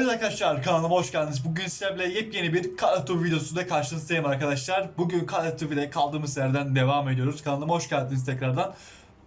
Evet arkadaşlar kanalıma hoş geldiniz. Bugün sizlerle yepyeni bir Call of Duty videosuyla karşınızdayım arkadaşlar. Bugün Call of Duty'de kaldığımız yerden devam ediyoruz. Kanalıma hoş geldiniz tekrardan.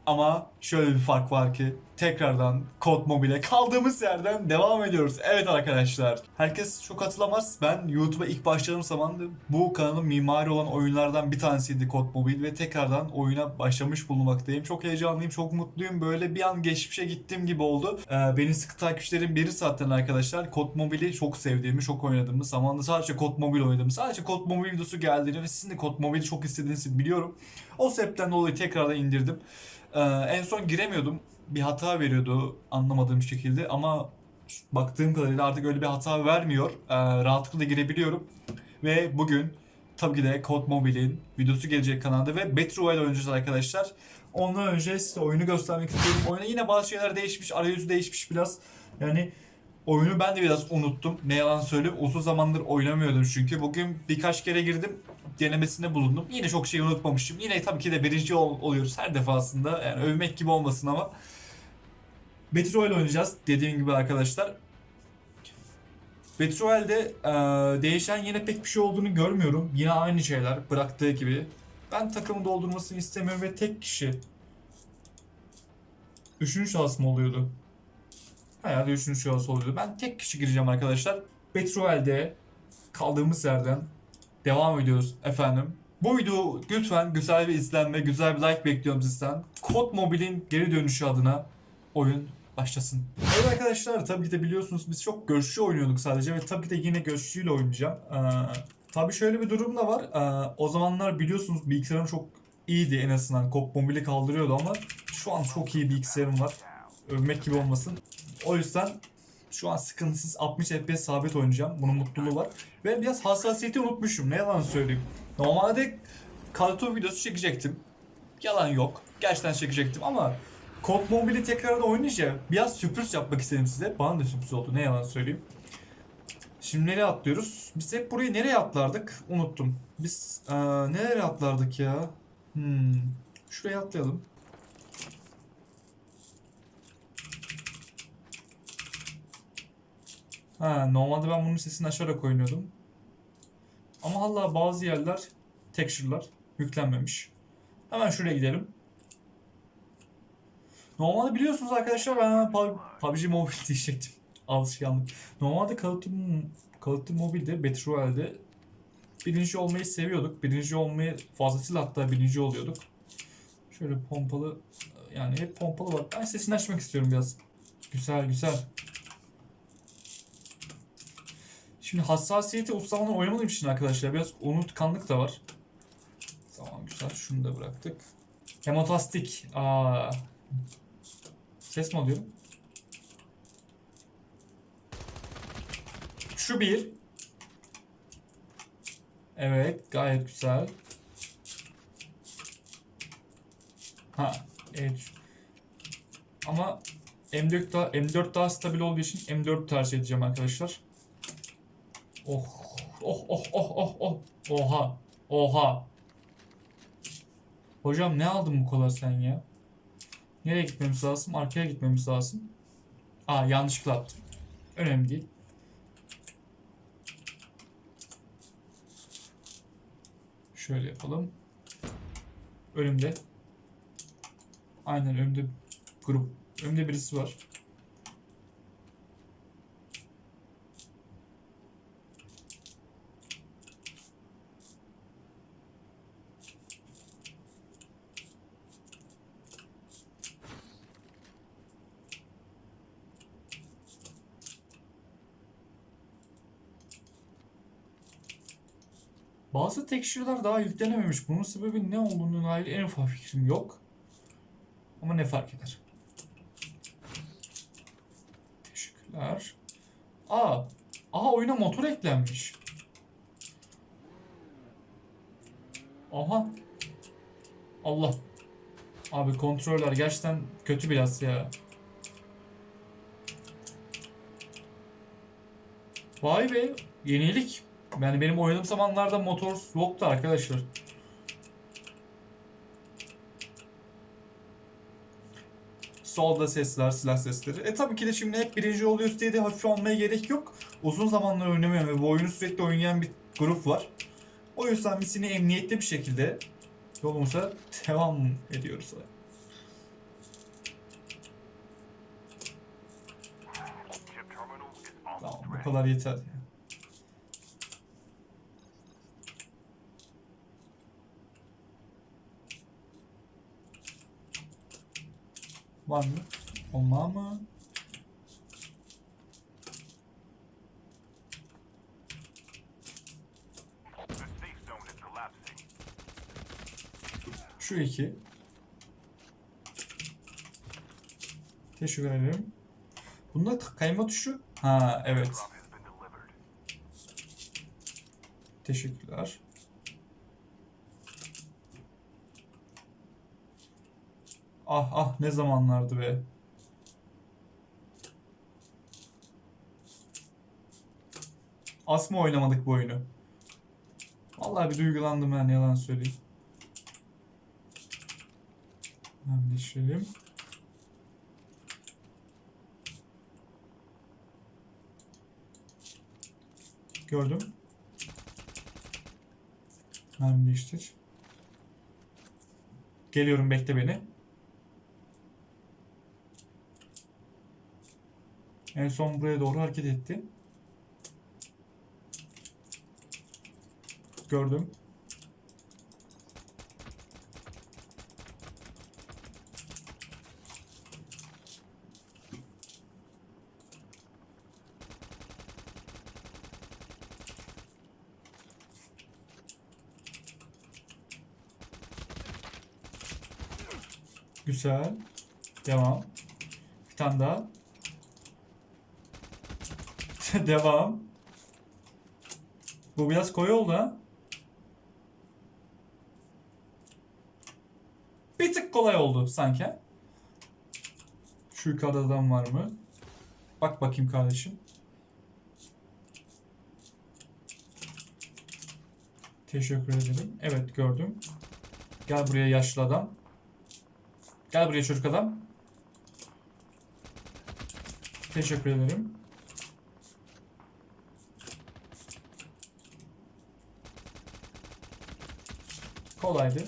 Ama şöyle bir fark var ki tekrardan Kod Mobile kaldığımız yerden devam ediyoruz. Evet arkadaşlar. Herkes çok hatırlamaz. Ben YouTube'a ilk başladığım zaman bu kanalın mimari olan oyunlardan bir tanesiydi Kod Mobile ve tekrardan oyuna başlamış bulunmaktayım. Çok heyecanlıyım, çok mutluyum. Böyle bir an geçmişe gittiğim gibi oldu. Ee, beni sıkı takipçilerim biri zaten arkadaşlar. Kod Mobile'i çok sevdiğimi, çok oynadığımı, zamanında sadece Kod Mobile oynadım. Sadece Kod Mobile videosu geldiğini ve sizin de Kod Mobile'i çok istediğinizi biliyorum. O sebepten dolayı tekrardan indirdim. Ee, en son giremiyordum. Bir hata veriyordu anlamadığım şekilde ama baktığım kadarıyla artık öyle bir hata vermiyor. Ee, rahatlıkla girebiliyorum. Ve bugün tabii ki de Code Mobile'in videosu gelecek kanalda ve Battle Royale oynayacağız arkadaşlar. Ondan önce size oyunu göstermek istiyorum. Oyuna yine bazı şeyler değişmiş, arayüzü değişmiş biraz. Yani oyunu ben de biraz unuttum. Ne yalan söyleyeyim. Uzun zamandır oynamıyordum çünkü. Bugün birkaç kere girdim. Denemesinde bulundum. Yine çok şey unutmamışım. Yine tabii ki de birinci ol- oluyoruz her defasında. Yani övmek gibi olmasın ama. Royale oynayacağız dediğim gibi arkadaşlar. Royale'de eee, değişen yine pek bir şey olduğunu görmüyorum. Yine aynı şeyler bıraktığı gibi. Ben takımı doldurmasını istemiyorum ve tek kişi. Üçüncü şahıs mı oluyordu? Herhalde üçüncü şahıs oluyordu. Ben tek kişi gireceğim arkadaşlar. Royale'de kaldığımız yerden devam ediyoruz efendim. Bu video lütfen güzel bir izlenme, güzel bir like bekliyorum sizden. Kod Mobile'in geri dönüşü adına oyun başlasın. Evet arkadaşlar tabii ki de biliyorsunuz biz çok görüşçü oynuyorduk sadece ve tabii ki de yine görüşçüyle oynayacağım. Ee, tabii şöyle bir durum da var. Ee, o zamanlar biliyorsunuz bilgisayarım çok iyiydi en azından. Kod Mobile'i kaldırıyordu ama şu an çok iyi bilgisayarım var. Övmek gibi olmasın. O yüzden şu an sıkıntısız 60 FPS sabit oynayacağım. Bunun mutluluğu var. Ve biraz hassasiyeti unutmuşum. Ne yalan söyleyeyim. Normalde Duty videosu çekecektim. Yalan yok. Gerçekten çekecektim ama Code Mobile'i tekrardan oynayınca biraz sürpriz yapmak istedim size. Bana da sürpriz oldu. Ne yalan söyleyeyim. Şimdi nereye atlıyoruz? Biz hep burayı nereye atlardık? Unuttum. Biz eee nereye atlardık ya? Hmm. Şuraya atlayalım. Ha, normalde ben bunun sesini açarak oynuyordum. Ama hala bazı yerler texture'lar yüklenmemiş. Hemen şuraya gidelim. Normalde biliyorsunuz arkadaşlar ben Pub- PUBG Mobile diyecektim. Alışkanlık. Normalde Call of Duty, Call of Duty Mobile'de, Battle Royale'de birinci olmayı seviyorduk. Birinci olmayı fazlasıyla hatta birinci oluyorduk. Şöyle pompalı yani hep pompalı var. Ben sesini açmak istiyorum biraz. Güzel güzel. Şimdi hassasiyeti zamanlar oynamadığım için arkadaşlar biraz unutkanlık da var. Tamam güzel şunu da bıraktık. Hemotastik. Aa. Ses mi alıyorum? Şu bir. Evet gayet güzel. Ha evet. Ama M4 daha, M4 daha stabil olduğu için M4 tercih edeceğim arkadaşlar. Oh oh oh oh oh oh. Oha. Oha. Hocam ne aldın bu kadar sen ya? Nereye gitmemiz lazım? Arkaya gitmemiz lazım. Aa yanlışlıkla attım. Önemli değil. Şöyle yapalım. Önümde. Aynen önümde grup. Önümde birisi var. Bazı texture'lar daha yüklenememiş. Bunun sebebi ne olduğunu dair en ufak fikrim yok. Ama ne fark eder? Teşekkürler. Aa, aha oyuna motor eklenmiş. Aha. Allah. Abi kontroller gerçekten kötü biraz ya. Vay be, yenilik. Yani benim oynadığım zamanlarda motor yoktu arkadaşlar. Solda sesler, silah sesleri. E tabii ki de şimdi hep birinci oluyoruz diye de hafif almaya gerek yok. Uzun zamanlar oynamayan ve bu oyunu sürekli oynayan bir grup var. O yüzden biz yine emniyetli bir şekilde yolumuza devam ediyoruz. Tamam bu kadar yeter. Var mı? Olmaz mı? Şu iki. Teşekkür ederim. Bunda kayma tuşu. Ha evet. Teşekkürler. Ah ah ne zamanlardı be. As mı oynamadık bu oyunu? Vallahi bir duygulandım ben yalan söyleyeyim. Hemen geçelim. Gördüm. Hemen değiştir. Geliyorum bekle beni. En son buraya doğru hareket etti. Gördüm. Güzel. Devam. Bir tane daha. Devam. Bu biraz koyu oldu ha. Bir tık kolay oldu sanki. Şu yukarıda var mı? Bak bakayım kardeşim. Teşekkür ederim. Evet gördüm. Gel buraya yaşlı adam. Gel buraya çocuk adam. Teşekkür ederim. Kolaydı.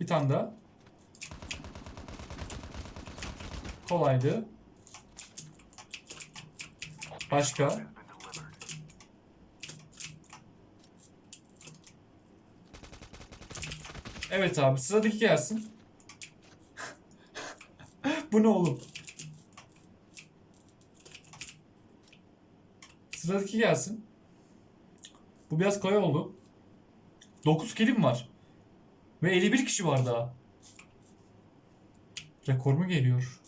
Bir tane daha. Kolaydı. Başka. Evet abi sıradaki gelsin. Bu ne oğlum? Sıradaki gelsin. Bu biraz kolay oldu. 9 kilim var. Ve 51 kişi var daha. Rekor mu geliyor?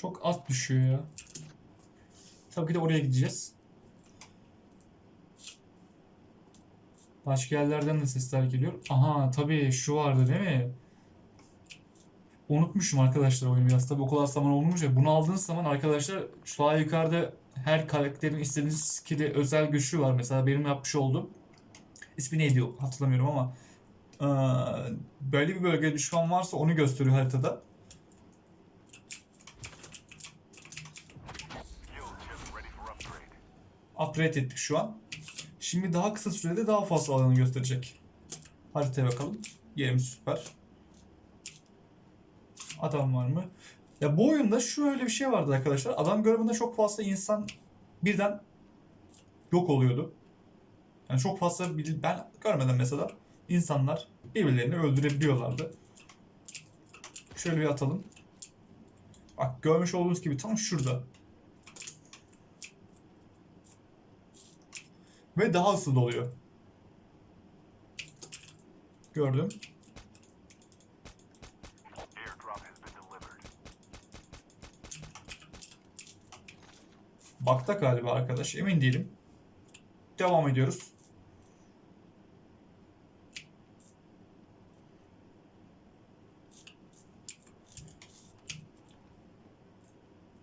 Çok az düşüyor ya. Tabii ki de oraya gideceğiz. Başka yerlerden de sesler geliyor. Aha tabii şu vardı değil mi? Unutmuşum arkadaşlar oyunu biraz. Tabii o kadar zaman olmuş ya. Bunu aldığınız zaman arkadaşlar şu an yukarıda her karakterin istediğiniz skill'i özel güçlü var. Mesela benim yapmış olduğum ismi neydi hatırlamıyorum ama eee, böyle bir bölgede düşman varsa onu gösteriyor haritada. Upgrade ettik şu an. Şimdi daha kısa sürede daha fazla alanı gösterecek. Haritaya bakalım. Yerimiz süper. Adam var mı? Ya bu oyunda şöyle bir şey vardı arkadaşlar. Adam görevinde çok fazla insan birden yok oluyordu. Yani çok fazla ben görmeden mesela insanlar birbirlerini öldürebiliyorlardı. Şöyle bir atalım. Bak görmüş olduğunuz gibi tam şurada. Ve daha hızlı doluyor. Gördüm. Bakta galiba arkadaş. Emin değilim. Devam ediyoruz.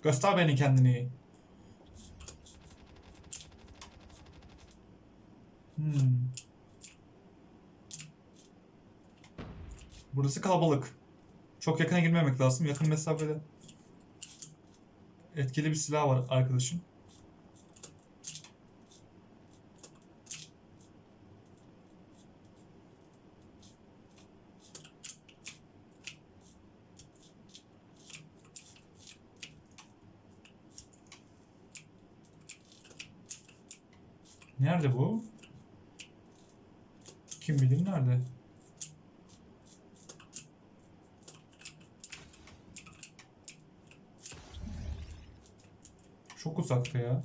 Göster beni kendini. Hmm. Burası kalabalık. Çok yakına girmemek lazım. Yakın mesafede. Etkili bir silah var arkadaşım. Nerede bu? Kim bilir nerede? Çok uzakta ya.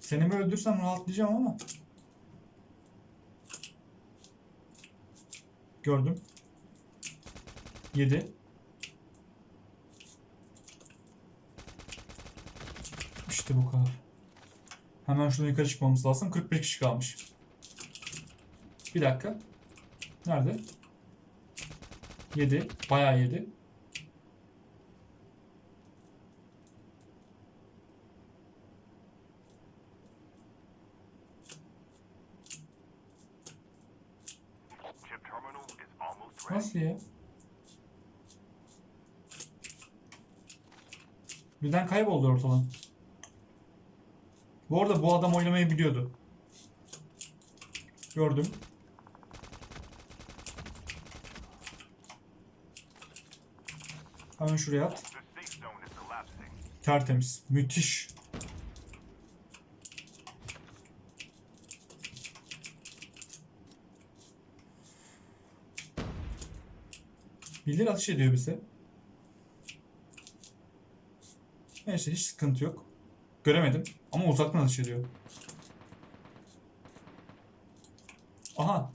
Seni mi öldürsem rahatlayacağım ama. Gördüm. 7. İşte bu kadar. Hemen şuradan yukarı çıkmamız lazım. 41 kişi kalmış. Bir dakika. Nerede? 7. Bayağı 7. Nasıl ya? Birden kayboldu ortadan. Bu arada bu adam oynamayı biliyordu. Gördüm. Hemen şuraya at. Tertemiz. Müthiş. Bildir atış ediyor bize. Neyse hiç sıkıntı yok. Göremedim ama uzaktan atış ediyor. Aha.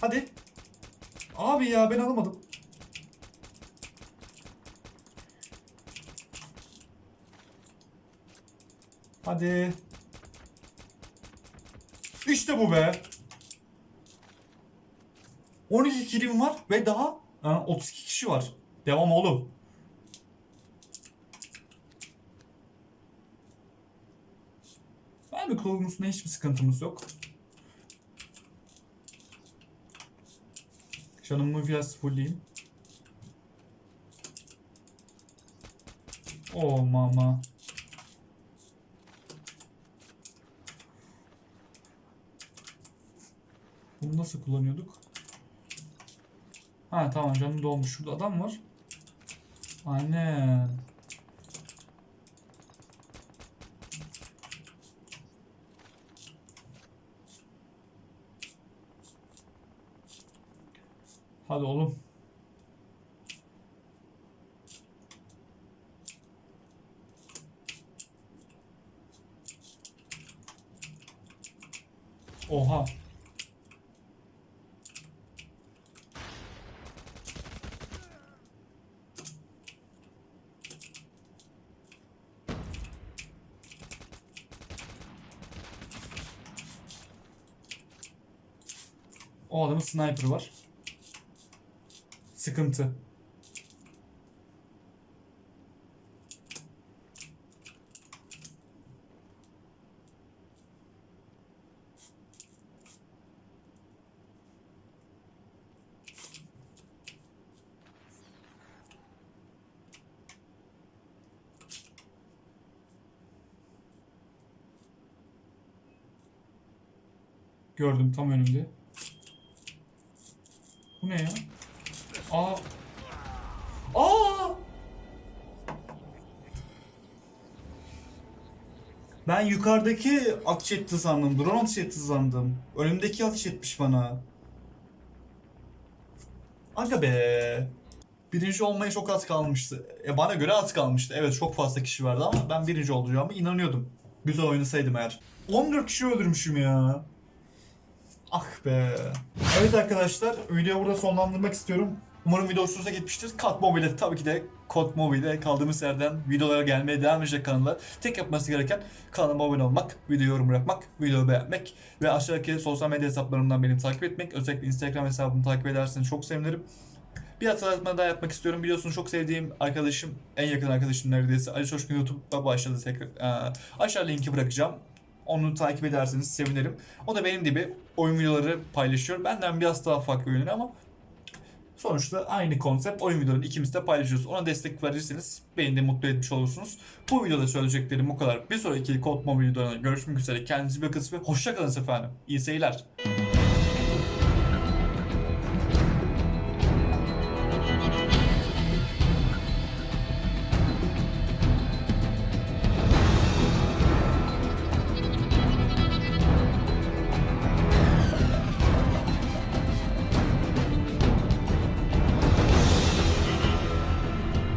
Hadi. Abi ya ben alamadım. Hadi. İşte bu be. 12 kilim var ve daha ha, 32 kişi var. Devam oğlum. Bir konusunda hiçbir sıkıntımız yok. Canımı biraz fullleyeyim. Oh mama. Bunu nasıl kullanıyorduk? Ha tamam canım dolmuş. Şurada adam var. Aynen. Hadi oğlum. Oha. O adamın sniper var. Sıkıntı. Gördüm tam önümde. Ne ya? Aa. Aa! Ben yukarıdaki ateş etti sandım. Drone ateş etti sandım. Önümdeki ateş etmiş bana. Aga be. Birinci olmaya çok az kalmıştı. E bana göre az kalmıştı. Evet çok fazla kişi vardı ama ben birinci olacağıma inanıyordum. Güzel oynasaydım eğer. 14 kişi öldürmüşüm ya. Ah be. Evet arkadaşlar videoyu burada sonlandırmak istiyorum. Umarım video hoşunuza gitmiştir. Kat Mobile'de tabii ki de Kod Mobile'de kaldığımız yerden videolara gelmeye devam edecek kanallar. Tek yapması gereken kanalıma abone olmak, video yorum bırakmak, videoyu beğenmek ve aşağıdaki sosyal medya hesaplarımdan beni takip etmek. Özellikle Instagram hesabımı takip ederseniz çok sevinirim. Bir hatırlatma daha yapmak istiyorum. Biliyorsunuz çok sevdiğim arkadaşım, en yakın arkadaşım neredeyse Ali Çoşkun YouTube'da başladı tekrar. Ee, aşağı linki bırakacağım. Onu takip ederseniz sevinirim. O da benim gibi oyun videoları paylaşıyor. Benden biraz daha farklı yönleri ama sonuçta aynı konsept oyun videolarını ikimiz de paylaşıyoruz. Ona destek verirseniz beni de mutlu etmiş olursunuz. Bu videoda söyleyeceklerim bu kadar. Bir sonraki Kod Mobil videolarında görüşmek üzere. Kendinize iyi bakın ve hoşça kalın efendim. İyi seyirler.